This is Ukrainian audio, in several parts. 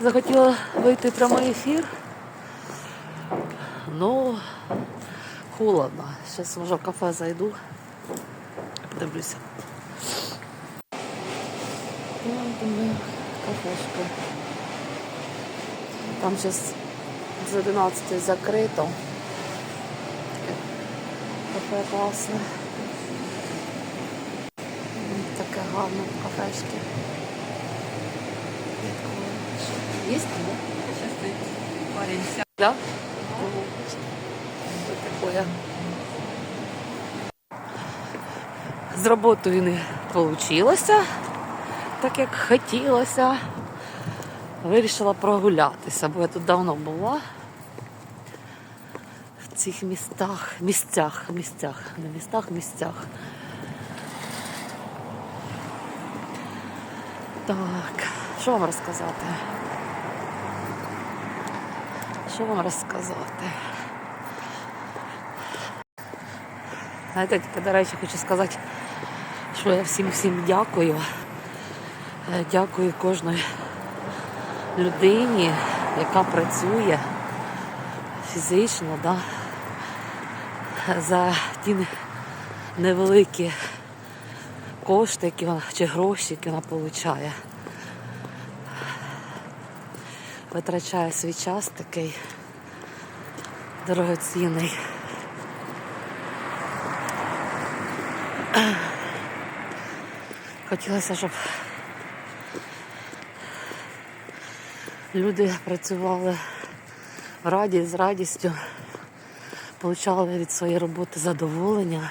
Захотіла вийти в прямий ефір. Ну, холодно. Зараз може в кафе зайду. Подивлюся. Кафешка. Там зараз з 11 закрито. Кафе класне. Таке гарне кафешки. Там, да? Сейчас ты сядет. Да? Що таке? З роботою не вийшло, так як хотілося. Вирішила прогулятися, бо я тут давно була. В цих містах, місцях, місцях, не містах, місцях. Так, що вам розказати? Що вам розказати? Знаєте, тільки, до речі, хочу сказати, що я всім всім дякую. Е, Дякую кожної людині, яка працює фізично, да, за ті невеликі кошти, які вона, чи гроші, які вона отримує. Витрачає свій час такий дорогоцінний. Хотілося, щоб люди працювали в раді з радістю, отримали від своєї роботи задоволення.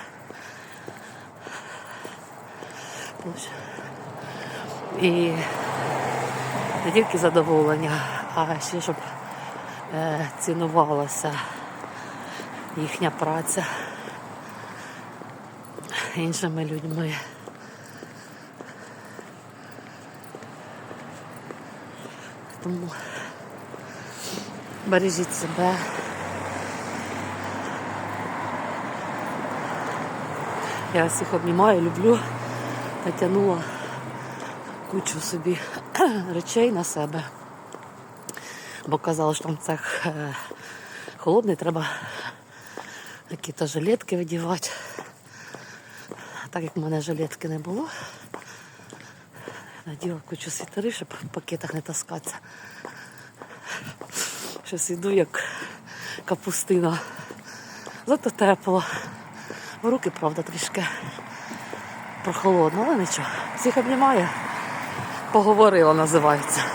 І не тільки задоволення, а ще щоб е, цінувалася їхня праця іншими людьми. Тому бережіть себе. Я всіх обнімаю, люблю. Натягнула кучу собі речей на себе. Бо казали, що там цех е, холодний, треба якісь жилетки видівати. Так як в мене жилетки не було, наділа кучу світери, щоб в пакетах не таскатися. Щось іду як капустина. Зато тепло. В руки, правда, трішки прохолодно, але нічого. Всіх обнімаю. Поговорила, називається.